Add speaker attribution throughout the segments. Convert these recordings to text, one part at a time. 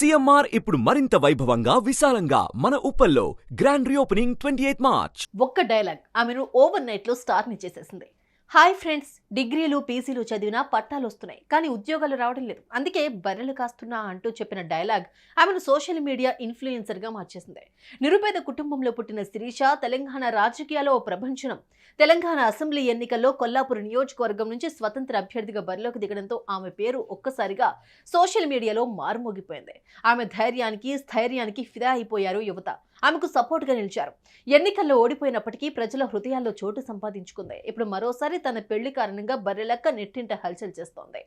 Speaker 1: CMR ఇప్పుడు మరింత వైభవంగా విశాలంగా మన ఉప్పల్లో grand reopening twenty eighth March
Speaker 2: ఒక్క డైలాగ్ ఆమెను ఓవర్ నైట్లో స్టార్ని చేసేసింది. హాయ్ ఫ్రెండ్స్ డిగ్రీలు పీసీలు చదివినా పట్టాలు వస్తున్నాయి కానీ ఉద్యోగాలు రావడం లేదు. అందుకే బర్రెలు కాస్తున్నా అంటూ చెప్పిన డైలాగ్ ఆమెను సోషల్ మీడియా ఇన్ఫ్లుయెన్సర్గా మార్చేసింది. నిరుపేద కుటుంబంలో పుట్టిన శిరీష తెలంగాణ రాజకీయాల్లో ఓ తెలంగాణ అసెంబ్లీ ఎన్నికల్లో కొల్లాపూర్ నియోజకవర్గం నుంచి స్వతంత్ర అభ్యర్థిగా బరిలోకి దిగడంతో ఆమె పేరు ఒక్కసారిగా సోషల్ మీడియాలో మారుమోగిపోయింది. ఆమె ధైర్యానికి స్థైర్యానికి ఫిదా అయిపోయారు యువత. ఆమెకు సపోర్ట్గా నిలిచారు. ఎన్నికల్లో ఓడిపోయినప్పటికీ ప్రజల హృదయాల్లో చోటు సంపాదించుకుంది. ఇప్పుడు మరోసారి తన పెళ్ళి కారణంగా బర్రెలెక్క నెట్టింట హల్చల్ చేస్తోంది.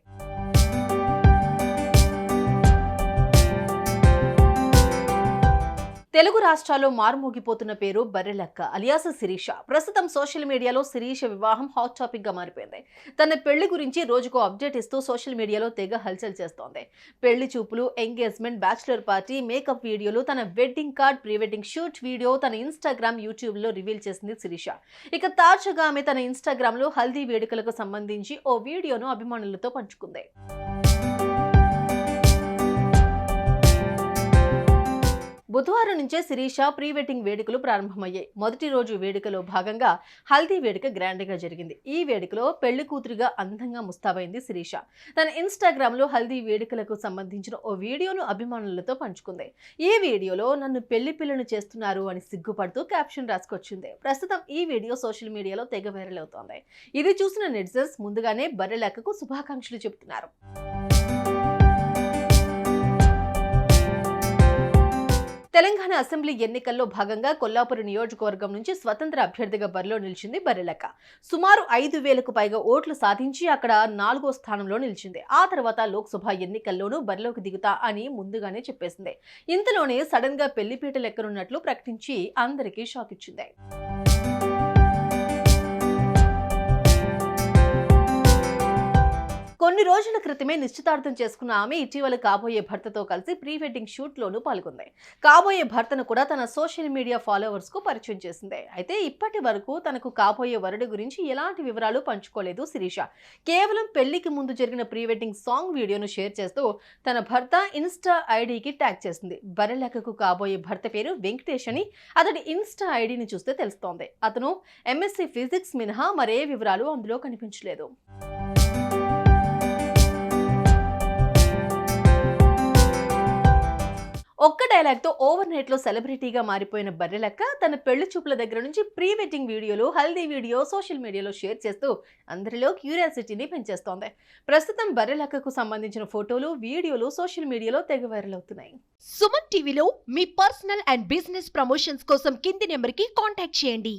Speaker 2: తెలుగు రాష్ట్రాల్లో మారుమోగిపోతున్న పేరు బర్రెలక్క అలియాస శిరీష. ప్రస్తుతం సోషల్ మీడియాలో శిరీష వివాహం హాట్ టాపిక్గా మారిపోయింది. తన పెళ్ళి గురించి రోజుకు అప్డేట్ ఇస్తూ సోషల్ మీడియాలో తెగ హల్చల్ చేస్తోంది. పెళ్ళి చూపులు ఎంగేజ్మెంట్ బ్యాచిలర్ పార్టీ మేకప్ వీడియోలు తన wedding card pre wedding shoot video తన ఇన్స్టాగ్రామ్ యూట్యూబ్లో రివీల్ చేసింది శిరీష. ఇక తాజాగా ఆమె తన ఇన్స్టాగ్రామ్లో హల్దీ వేడుకలకు సంబంధించి ఓ వీడియోను అభిమానులతో పంచుకుంది. బుధవారం నుంచే శిరీష ప్రీ వెడ్డింగ్ వేడుకలు ప్రారంభమయ్యాయి. మొదటి రోజు వేడుకలో భాగంగా హల్దీ వేడుక గ్రాండ్గా జరిగింది. ఈ వేడుకలో పెళ్ళి కూతురుగా అందంగా ముస్తాబైంది శిరీష. తన ఇన్స్టాగ్రామ్లో హల్దీ వేడుకలకు సంబంధించిన ఓ వీడియోను అభిమానులతో పంచుకుంది. ఈ వీడియోలో నన్ను పెళ్ళి పిల్లను చేస్తున్నారు అని సిగ్గుపడుతూ క్యాప్షన్ రాసుకొచ్చింది. ప్రస్తుతం ఈ వీడియో సోషల్ మీడియాలో తెగ వైరల్ అవుతోంది. ఇది చూసిన నెటిజన్స్ ముందుగానే బర్రెలెక్కకు శుభాకాంక్షలు చెబుతున్నారు. తెలంగాణ అసెంబ్లీ ఎన్నికల్లో భాగంగా కొల్లాపురం నియోజకవర్గం నుంచి స్వతంత్ర అభ్యర్థిగా బరిలో నిలిచింది బర్రెలక్క సుమారు ఐదు వేలకు పైగా ఓట్లు సాధించి అక్కడ నాలుగో స్థానంలో నిలిచింది. ఆ తర్వాత లోక్సభ ఎన్నికల్లోనూ బరిలోకి దిగుతా అని ముందుగానే చెప్పేసింది. ఇంతలోనే సడన్గా పెళ్ళిపీట లెక్కనున్నట్లు ప్రకటించి అందరికీ షాక్ ఇచ్చింది. కొన్ని రోజుల క్రితమే నిశ్చితార్థం చేసుకున్న ఆమె ఇటీవల కాబోయే భర్తతో కలిసి ప్రీ వెడ్డింగ్ షూట్లోనూ పాల్గొంది. కాబోయే భర్తను కూడా తన సోషల్ మీడియా ఫాలోవర్స్కు పరిచయం చేసింది. అయితే ఇప్పటి వరకు తనకు కాబోయే వరుడి గురించి ఎలాంటి వివరాలు పంచుకోలేదు శిరీష. కేవలం పెళ్ళికి ముందు జరిగిన ప్రీ వెడ్డింగ్ సాంగ్ వీడియోను షేర్ చేస్తూ తన భర్త ఇన్స్టా ఐడికి ట్యాగ్ చేసింది. బరలెక్కకు కాబోయే భర్త పేరు వెంకటేష్ అని అతడి ఇన్స్టా ఐడిని చూస్తే తెలుస్తోంది. అతను ఎంఎస్సీ ఫిజిక్స్ మినహా మరే వివరాలు అందులో కనిపించలేదు. డైలాగ్తో ఓవర్ నైట్లో సెలబ్రిటీగా మారిపోయిన బర్రెలక్క తన పెళ్ళి చూపుల దగ్గర నుంచి ప్రీ వెడ్డింగ్ వీడియోలు హల్దీ వీడియో సోషల్ మీడియాలో షేర్ చేస్తూ అందరిలో క్యూరియాసిటీని పెంచేస్తోంది. ప్రస్తుతం బర్రెలక్కకు సంబంధించిన ఫోటోలు వీడియోలు సోషల్ మీడియాలో తెగ వైరల్ అవుతున్నాయి.
Speaker 3: సుమన్ టీవీలో మీ పర్సనల్ అండ్ బిజినెస్ ప్రమోషన్స్ కోసం కింది నెంబర్కి కాంటాక్ట్ చేయండి.